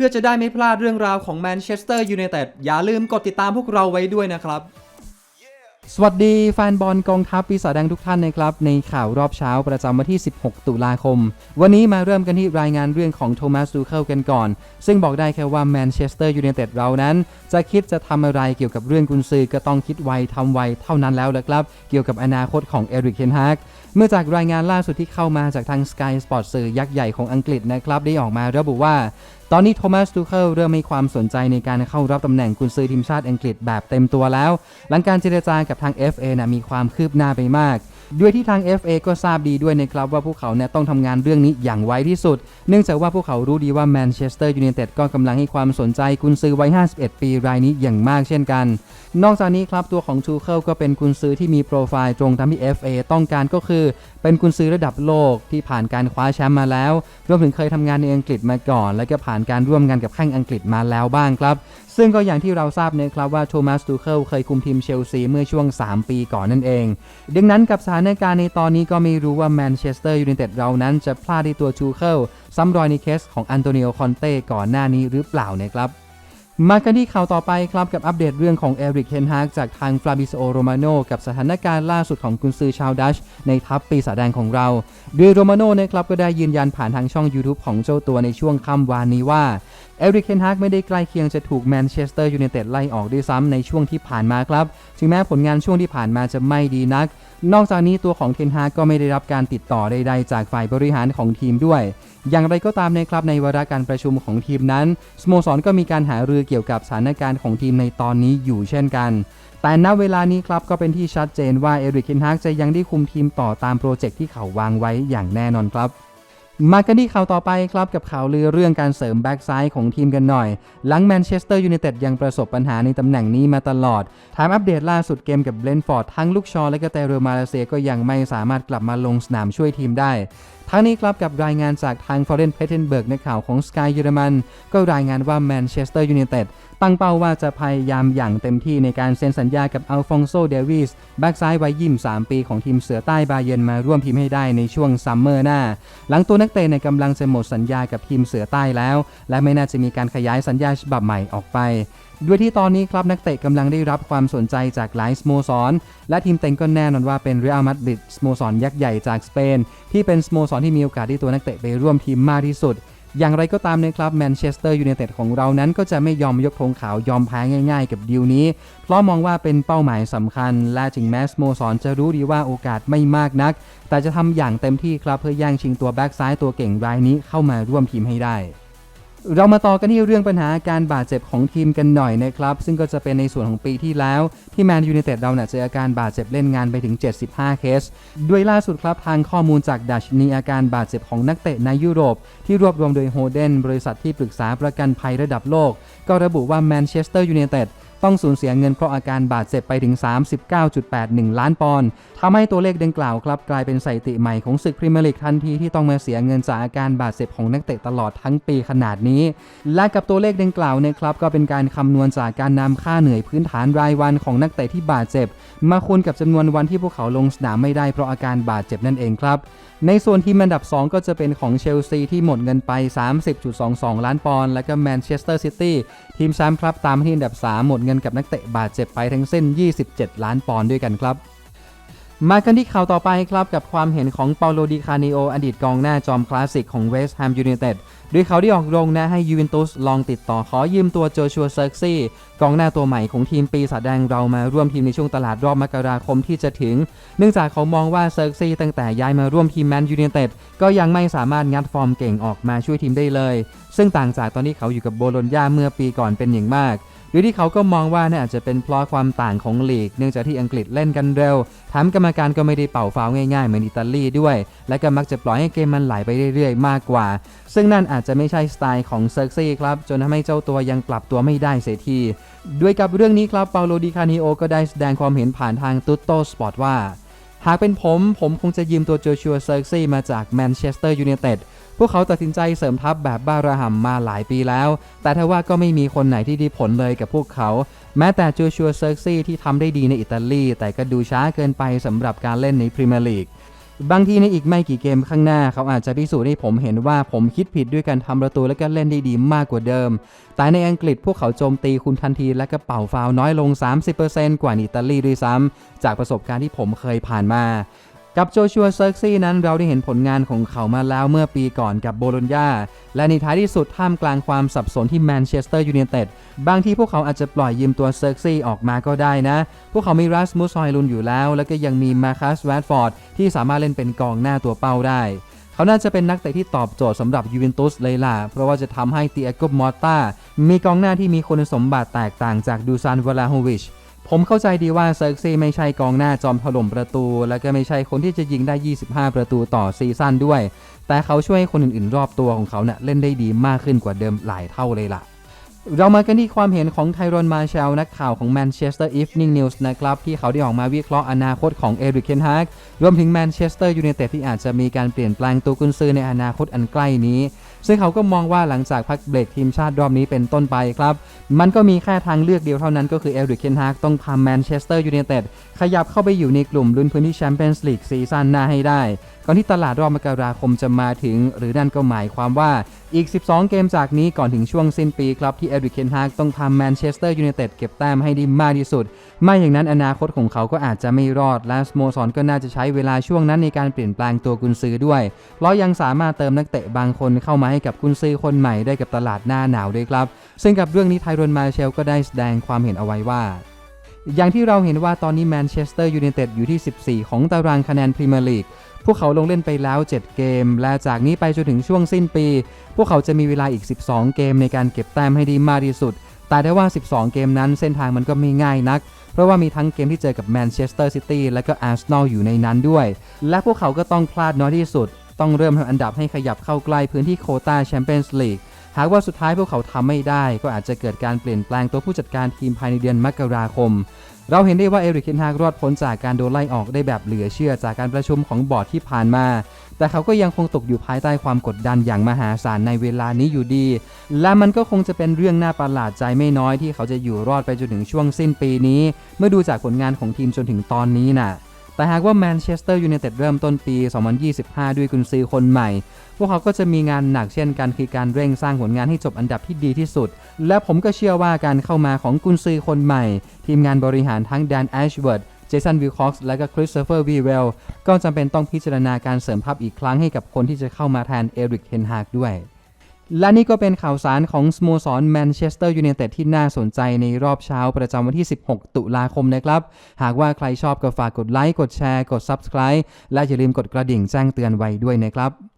พื่อจะได้ไม่พลาดเรื่องราวของแมนเชสเตอร์ยูไนเต็ดอย่าลืมกดติดตามพวกเราไว้ด้วยนะครับ สวัสดีแฟนบอลกองทัพปีศาจแดงทุกท่านนะครับ ในข่าวรอบเช้าประจำวันที่ 16 ตุลาคม วันนี้มาเริ่มกันที่รายงานเรื่องของโทมัสดูเคิลกันก่อน ซึ่งบอกได้แค่ว่าแมนเชสเตอร์ยูไนเต็ดเรานั้น จะคิดจะทำอะไรเกี่ยวกับเรื่องกุนซือก็ต้องคิดไวทำไวเท่านั้นแล้วละครับ เกี่ยวกับอนาคตของเอริกเทนฮากเมื่อจากรายงานล่าสุดที่เข้ามาจากทาง Sky Sport สื่อยักษ์ใหญ่ของอังกฤษนะครับ ได้ออกมาระบุว่า ตอนนี้โทมัสทูเคิลเริ่มมีความสนใจในการเข้ารับตำแหน่งกุนซือทีมชาติอังกฤษแบบเต็มตัวแล้ว หลังการเจรจากับทาง FA นะมีความคืบหน้าไปมาก ด้วยที่ทาง FA ก็ทราบดีด้วยนะครับว่าพวกเขาเนี่ยต้องทำงานเรื่องนี้อย่างไวที่สุด เนื่องจากว่าพวกเขารู้ดีว่าแมนเชสเตอร์ยูไนเต็ดก็กำลังให้ความสนใจกุนซือวัย 51 ปีรายนี้อย่างมากเช่นกัน นอกจากนี้ครับตัวของทูเคิลก็เป็นกุนซือที่มีโปรไฟล์ตรงตามที่ FA ต้องการก็คือ เป็นกุนซือระดับโลกที่ผ่านการคว้าแชมป์มาแล้วรวมถึงเคยทำงานในอังกฤษมาก่อน และก็ผ่านการร่วมงานกับแข้งอังกฤษมาแล้วบ้างครับ ซึ่งก็อย่างที่เราทราบนะครับว่าโทมัสตูเคิลเคยคุมทีมเชลซีเมื่อช่วง 3 ปีก่อนนั่นเอง ดังนั้นกับสถานการณ์ในตอนนี้ก็ไม่รู้ว่าแมนเชสเตอร์ยูไนเต็ดเรานั้นจะพลาดในตัวทูเคิลซ้ำรอยในเคสของอันโตนิโอคอนเต้ก่อนหน้านี้หรือเปล่านะครับมากันที่ข่าวต่อไปครับกับอัปเดตเรื่องของเอริกเฮนฮากจากทางฟลาบิโซโรมาโนกับสถานการณ์ล่าสุดของกุนซือชาวดัช ในทัพปีศาจแดงของเรา โดยโรมาโนนะครับก็ได้ยืนยันผ่านทางช่อง YouTube ของเจ้าตัวในช่วงค่ำวานนี้ว่า เอริกเฮนฮากไม่ได้ใกล้เคียงจะถูกแมนเชสเตอร์ยูไนเต็ดไล่ออกด้วยซ้ำในช่วงที่ผ่านมาครับ ถึงแม้ผลงานช่วงที่ผ่านมาจะไม่ดีนัก นอกจากนี้ตัวของเทนฮากก็ไม่ได้รับการติดต่อใดๆจากฝ่ายบริหารของทีมด้วย อย่างไรก็ตามนะครับในวาระการประชุมของทีมนั้นสโมสรก็มีการหารือเกี่ยวกับสถานการณ์ของทีมในตอนนี้อยู่เช่นกันแต่ณเวลานี้ครับก็เป็นที่ชัดเจนว่าเอริกเคนฮากจะยังได้คุมทีมต่อตามโปรเจกต์ที่เขาวางไว้อย่างแน่นอนครับ มากันที่ข่าวต่อไปครับกับข่าวลือเรื่องการเสริมแบ็กซ้ายของทีมกันหน่อย หลังแมนเชสเตอร์ยูไนเต็ดยังประสบปัญหาในตำแหน่งนี้มาตลอดถามอัปเดตล่าสุดเกมกับเบลนฟอร์ดทั้งลูกชอและก็เตเรมาเลเซียก็ยังไม่สามารถกลับมาลงสนามช่วยทีมได้ ทั้งนี้ครับกับรายงานจากทางฟอร์เรนเพเทนเบิร์กในข่าวของ Sky เยอรมัน ก็รายงานว่าแมนเชสเตอร์ยูไนเต็ดตั้งเป้าว่าจะพยายามอย่างเต็มที่ในการเซ็นสัญญากับอัลฟองโซเดวิสแบ็กซ้ายวัยยี่3ปีของทีมเสือใต้บาเยนมาร่วมทีมให้ได้ในช่วงซัมเมอร์หน้า หลังตัวนักเตะในกำลังจะหมดสัญญากับทีมเสือใต้แล้ว และไม่น่าจะมีการขยายสัญญาฉบับใหม่ออกไปด้วยที่ตอนนี้ครับนักเตะกำลังได้รับความสนใจจากหลายสโมสร และทีมเต็งก็แน่นอนว่าเป็นเรอัลมาดริดสโมสรยักษ์ใหญ่จากสเปน ที่เป็นสโมสรที่มีโอกาสที่ตัวนักเตะไปร่วมทีมมากที่สุด อย่างไรก็ตามนะครับแมนเชสเตอร์ยูไนเต็ดของเรานั้นก็จะไม่ยอมยกธงขาวยอมแพ้ง่าย ๆ กับดีลนี้ เพราะมองว่าเป็นเป้าหมายสำคัญ และถึงแม้สโมสรจะรู้ดีว่าโอกาสไม่มากนัก แต่จะทำอย่างเต็มที่ครับเพื่อแย่งชิงตัวแบ็กซ้ายตัวเก่งรายนี้เข้ามาร่วมทีมให้ได้ เรามาต่อกันที่เรื่องปัญหาการบาดเจ็บของทีมกันหน่อยนะครับ ซึ่งก็จะเป็นในส่วนของปีที่แล้ว ที่แมนยูเนเต็ดเราเนี่ยเจออาการบาดเจ็บเล่นงานไปถึง 75 เคส ด้วยล่าสุดครับทางข้อมูลจากดัชนีอาการบาดเจ็บของนักเตะในยุโรป ที่รวบรวมโดยโฮเดนบริษัทที่ปรึกษาประกันภัยระดับโลก ก็ระบุว่าแมนเชสเตอร์ยูเนเต็ด ต้องสูญเสียเงินเพราะอาการบาดเจ็บไปถึง 39.81 ล้านปอนด์ทำให้ตัวเลขดังกล่าวครับกลายเป็นสถิติใหม่ของศึกพรีเมียร์ลีกทันทีที่ต้องมาเสียเงินจากอาการบาดเจ็บของนักเตะตลอดทั้งปีขนาดนี้ และกับตัวเลขดังกล่าวเนี่ยครับก็เป็นการคำนวณจากการนำค่าเหนื่อยพื้นฐานรายวันของนักเตะที่บาดเจ็บ มาคูณกับจำนวนวันที่พวกเขาลงสนามไม่ได้เพราะอาการบาดเจ็บนั่นเองครับ ในส่วนทีมอันดับ 2 ก็จะเป็นของเชลซีที่หมดเงินไป 30.22 ล้านปอนด์และก็แมนเชสเตอร์ซิตี้ทีมแชมป์ครับตามที่อันดับ 3 หมดเงินกับนักเตะบาดเจ็บไปทั้งสิ้น 27 ล้านปอนด์ด้วยกันครับ มากันที่ข่าวต่อไปครับกับความเห็นของเปาโลดิคาเนโออดีตกองหน้าจอมคลาสสิกของเวสต์แฮมยูไนเต็ดโดยเขาได้ออกโรงนะให้ยูเวนตุสลองติดต่อขอยืมตัวโจชัวเซิร์กซี่กองหน้าตัวใหม่ของทีมปีศาจแดงเรามาร่วมทีมในช่วงตลาดรอบมกราคมที่จะถึง เนื่องจากเขามองว่าเซิร์กซี่ตั้งแต่ย้ายมาร่วมทีมแมนยูไนเต็ดก็ยังไม่สามารถงัดฟอร์มเก่งออกมาช่วยทีมได้เลย ซึ่งต่างจากตอนที่เขาอยู่กับโบโลญญาเมื่อปีก่อนเป็นอย่างมาก หรือที่เขาก็มองว่าน่าอาจจะเป็นเพราะความต่างของลีก เนื่องจากที่อังกฤษเล่นกันเร็วแถมกรรมการก็ไม่ได้เป่าฟาวง่ายๆ เหมือนอิตาลีด้วย และก็มักจะปล่อยให้เกมมันไหลไปเรื่อยๆ มากกว่า ซึ่งนั่นอาจจะไม่ใช่สไตล์ของเซิร์ซี่ครับ จนทำให้เจ้าตัวยังปรับตัวไม่ได้เสียที ด้วยกับเรื่องนี้ครับเปาโลดิคานิโอก็ได้แสดงความเห็นผ่านทางตุตโตสปอร์ตว่า หากเป็นผม ผมคงจะยืมตัวโจชัวเซิร์ซี่มาจากแมนเชสเตอร์ยูไนเต็ด พวกเขาตัดสินใจเสริมทัพแบบบ้าระห่ำมาหลายปีแล้ว แต่ถ้าว่าก็ไม่มีคนไหนที่ได้ผลเลยกับพวกเขา แม้แต่โจชัวเซิร์ซี่ที่ทำได้ดีในอิตาลี แต่ก็ดูช้าเกินไปสำหรับการเล่นในพรีเมียร์ลีกบางทีในอีกไม่กี่เกมข้างหน้าเขาอาจจะพิสูจน์ให้ผมเห็นว่าผมคิดผิดด้วยการทำประตูและก็เล่นได้ดีมากกว่าเดิม แต่ในอังกฤษพวกเขาโจมตีคุณทันทีและก็เป่าฟาวน้อยลง 30%กว่าอิตาลีด้วยซ้ำจากประสบการณ์ที่ผมเคยผ่านมา กับโจชัวเซิร์ซี่นั้นเราได้เห็นผลงานของเขามาแล้วเมื่อปีก่อนกับโบโลญญาและในท้ายที่สุดท่ามกลางความสับสนที่แมนเชสเตอร์ยูไนเต็ดบางที่พวกเขาอาจจะปล่อยยืมตัวเซิร์ซี่ออกมาก็ได้นะ พวกเขามีรัสมุสฮอยลุนอยู่แล้ว แล้วก็ยังมีมาคัสแวดฟอร์ดที่สามารถเล่นเป็นกองหน้าตัวเป้าได้เขาน่าจะเป็นนักเตะที่ตอบโจทย์สำหรับยูเวนตุสเลยล่ะ เพราะว่าจะทำให้เตียโกมอตตามีกองหน้าที่มีคุณสมบัติแตกต่างจากดูซานวลาโฮวิช ผมเข้าใจดีว่าเซิร์กซี่ไม่ใช่กองหน้าจอมถล่มประตู และก็ไม่ใช่คนที่จะยิงได้ 25 ประตูต่อซีซั่นด้วย แต่เขาช่วยให้คนอื่นๆ รอบตัวของเขาเนะ่ยเล่นได้ดีมากขึ้นกว่าเดิมหลายเท่าเลยล่ะ เรามากันที่ความเห็นของไทรอนมาเชลนักข่าวของ Manchester Evening News นะครับ ที่เขาได้ออกมาวิเคราะห์อนาคตของเอริกเคนฮากรวมถึงแมนเชสเตอร์ยูไนเต็ดที่อาจจะมีการเปลี่ยนแปลงตัวกุนซือในอนาคตอันใกล้นี้ ซึ่งเขาก็มองว่าหลังจากพักเบรกทีมชาติรอบนี้เป็นต้นไปครับ มันก็มีแค่ทางเลือกเดียวเท่านั้นก็คือเอริกเคนฮากต้องพาแมนเชสเตอร์ยูไนเต็ดขยับเข้าไปอยู่ในกลุ่มลุ้นพื้นที่แชมเปี้ยนส์ลีกซีซั่นหน้าให้ได้ ก่อนที่ตลาดรอบมกราคมจะมาถึง หรือนั่นก็หมายความว่าอีก 12 เกมจากนี้ก่อนถึงช่วงสิ้นปีครับที่เอริกเคนฮากต้องทำแมนเชสเตอร์ยูไนเต็ดเก็บแต้มให้ได้มากที่สุด ไม่อย่างนั้นอนาคตของเขาก็อาจจะไม่รอด และสโมสรก็น่าจะใช้เวลาช่วงนั้นในการเปลี่ยนแปลงตัวกุนซือด้วยเพราะยังสามารถเติมนักเตะบางคนเข้ามาให้กับกุนซือคนใหม่ได้กับตลาดหน้าหนาวด้วยครับ ซึ่งกับเรื่องนี้ไทรอนมาเชลก็ได้แสดงความเห็นเอาไว้ว่าอย่างที่เราเห็นว่าตอนนี้แมนเชสเตอร์ยูไนเต็ดอยู่ที่ 14 ของตารางคะแนนพรีเมียร์ลีก พวกเขาลงเล่นไปแล้ว 7 เกม และจากนี้ไปจนถึงช่วงสิ้นปี พวกเขาจะมีเวลาอีก 12 เกมในการเก็บแต้มให้ดีมากที่สุด แต่ได้ว่า 12 เกมนั้นเส้นทางมันก็ไม่ง่ายนัก เพราะว่ามีทั้งเกมที่เจอกับแมนเชสเตอร์ซิตี้และก็อาร์เซนอลอยู่ในนั้นด้วย และพวกเขาก็ต้องพลาดน้อยที่สุด ต้องเริ่มทำอันดับให้ขยับเข้าใกล้พื้นที่โคตาแชมเปี้ยนส์ลีกหากว่าสุดท้ายพวกเขาทำไม่ได้ ก็อาจจะเกิดการเปลี่ยนแปลงตัวผู้จัดการทีมภายในเดือนมกราคม เราเห็นได้ว่าเอริกเทนฮากรอดพ้นจากการโดนไล่ออกได้แบบเหลือเชื่อจากการประชุมของบอร์ดที่ผ่านมา แต่เขาก็ยังคงตกอยู่ภายใต้ความกดดันอย่างมหาศาลในเวลานี้อยู่ดี และมันก็คงจะเป็นเรื่องน่าประหลาดใจไม่น้อยที่เขาจะอยู่รอดไปจนถึงช่วงสิ้นปีนี้ เมื่อดูจากผลงานของทีมจนถึงตอนนี้น่ะ แต่หากว่าแมนเชสเตอร์ยูไนเต็ดเริ่มต้นปี 2025 ด้วยกุนซือคนใหม่ พวกเขาก็จะมีงานหนักเช่นกันคือการเร่งสร้างผลงานให้จบอันดับที่ดีที่สุด และผมก็เชื่อว่าการเข้ามาของกุนซือคนใหม่ ทีมงานบริหารทั้งแดนแอชเวิร์ดเจสันวิลคอกส์และก็คริสโตเฟอร์วีเวลก็จำเป็นต้องพิจารณาการเสริมทัพอีกครั้งให้กับคนที่จะเข้ามาแทนเอริกเฮนฮากด้วย และนี่ก็เป็นข่าวสารของสโมสรแมนเชสเตอร์ยูไนเต็ดที่น่าสนใจในรอบเช้าประจำวันที่ 16 ตุลาคมนะครับ หากว่าใครชอบก็ฝากกดไลค์ กดแชร์ กด Subscribe และอย่าลืมกดกระดิ่งแจ้งเตือนไว้ด้วยนะครับ